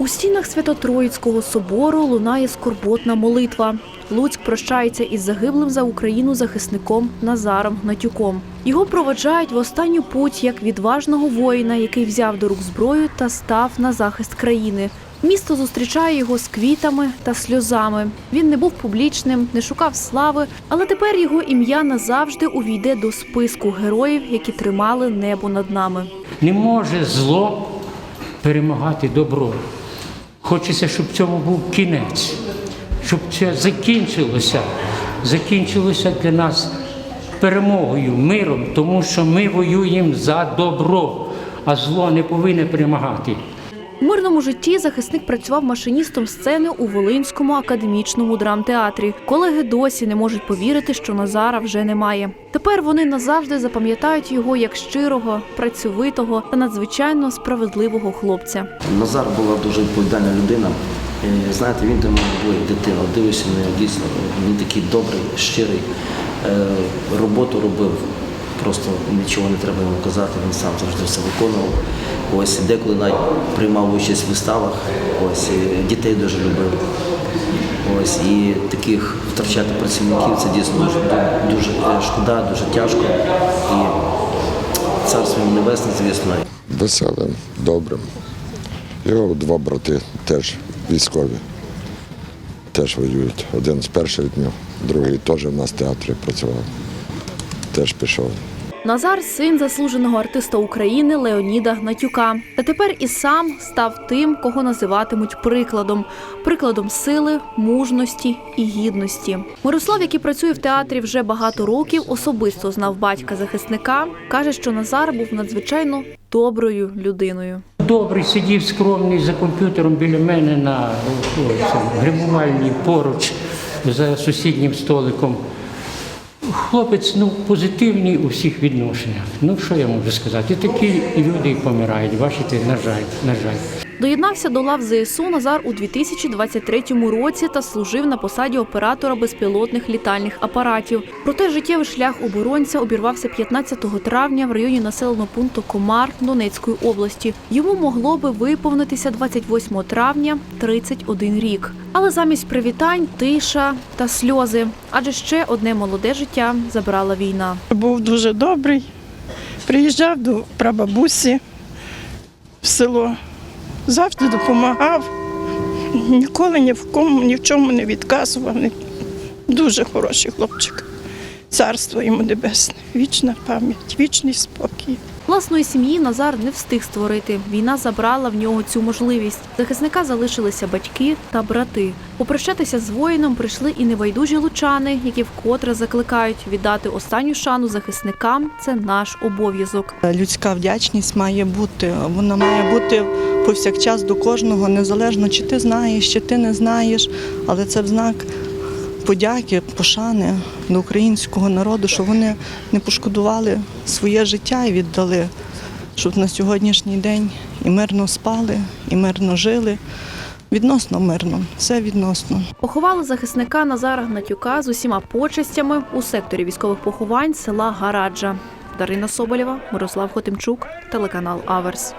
У стінах Свято-Троїцького собору лунає скорботна молитва. Луцьк прощається із загиблим за Україну захисником Назаром Гнатюком. Його проведжають в останню путь як відважного воїна, який взяв до рук зброю та став на захист країни. Місто зустрічає його з квітами та сльозами. Він не був публічним, не шукав слави, але тепер його ім'я назавжди увійде до списку героїв, які тримали небо над нами. Не може зло перемагати добро. Хочеться, щоб цьому був кінець, щоб це закінчилося, закінчилося для нас перемогою, миром, тому що ми воюємо за добро, а зло не повинне перемагати. У мирному житті захисник працював машиністом сцени у Волинському академічному драмтеатрі. Колеги досі не можуть повірити, що Назара вже немає. Тепер вони назавжди запам'ятають його як щирого, працьовитого та надзвичайно справедливого хлопця. Назар була дуже відповідальна людина. Е, Знаєте, він до мене дитина. Дивився на нього дійсно. Він такий добрий, щирий. Е, Роботу робив. Просто нічого не треба йому казати, він сам завжди все виконував. Ось деколи навіть приймав участь в виставах. Ось дітей дуже любив. Ось і таких втрачати працівників це дійсно дуже, дуже шкода, дуже тяжко. І царство небесне, звісно, веселим, добрим. Його два брати теж військові, теж воюють. Один з перших днів, другий теж в нас в театрі працював, теж пішов. Назар син заслуженого артиста України Леоніда Гнатюка. Та тепер і сам став тим, кого називатимуть прикладом прикладом сили, мужності і гідності. Мирослав, який працює в театрі вже багато років, особисто знав батька захисника. каже, що Назар був надзвичайно доброю людиною. Добрий сидів скромний за комп'ютером біля мене на гримувальній поруч за сусіднім столиком. Хлопець ну, позитивний у всіх відношеннях. Ну що я можу сказати? Такі люди і помирають. Бачите, на жаль, на жаль. Доєднався до лав ЗСУ Назар у 2023 році та служив на посаді оператора безпілотних літальних апаратів. Проте життєвий шлях оборонця обірвався 15 травня в районі населеного пункту Комар Донецької області. Йому могло би виповнитися 28 травня 31 рік. Але замість привітань тиша та сльози. Адже ще одне молоде життя забрала війна. Був дуже добрий. Приїжджав до прабабусі в село, завжди допомагав, ніколи ні в кому, ні в чому не відказував. Дуже хороший хлопчик. Царство йому небесне, вічна пам'ять, вічний спокій. Власної сім'ї Назар не встиг створити. Війна забрала в нього цю можливість. Захисника залишилися батьки та брати. Попрощатися з воїном прийшли і небайдужі лучани, які вкотре закликають віддати останню шану захисникам. Це наш обов'язок. Людська вдячність має бути. Вона має бути повсякчас до кожного, незалежно чи ти знаєш, чи ти не знаєш. Але це в знак подяки, пошани до українського народу, що вони не пошкодували своє життя і віддали, щоб на сьогоднішній день і мирно спали, і мирно жили. Відносно мирно, все відносно. Поховали захисника Назара Гнатюка з усіма почестями у секторі військових поховань села Гараджа. Дарина Соболєва, Мирослав Хотимчук, телеканал Аверс.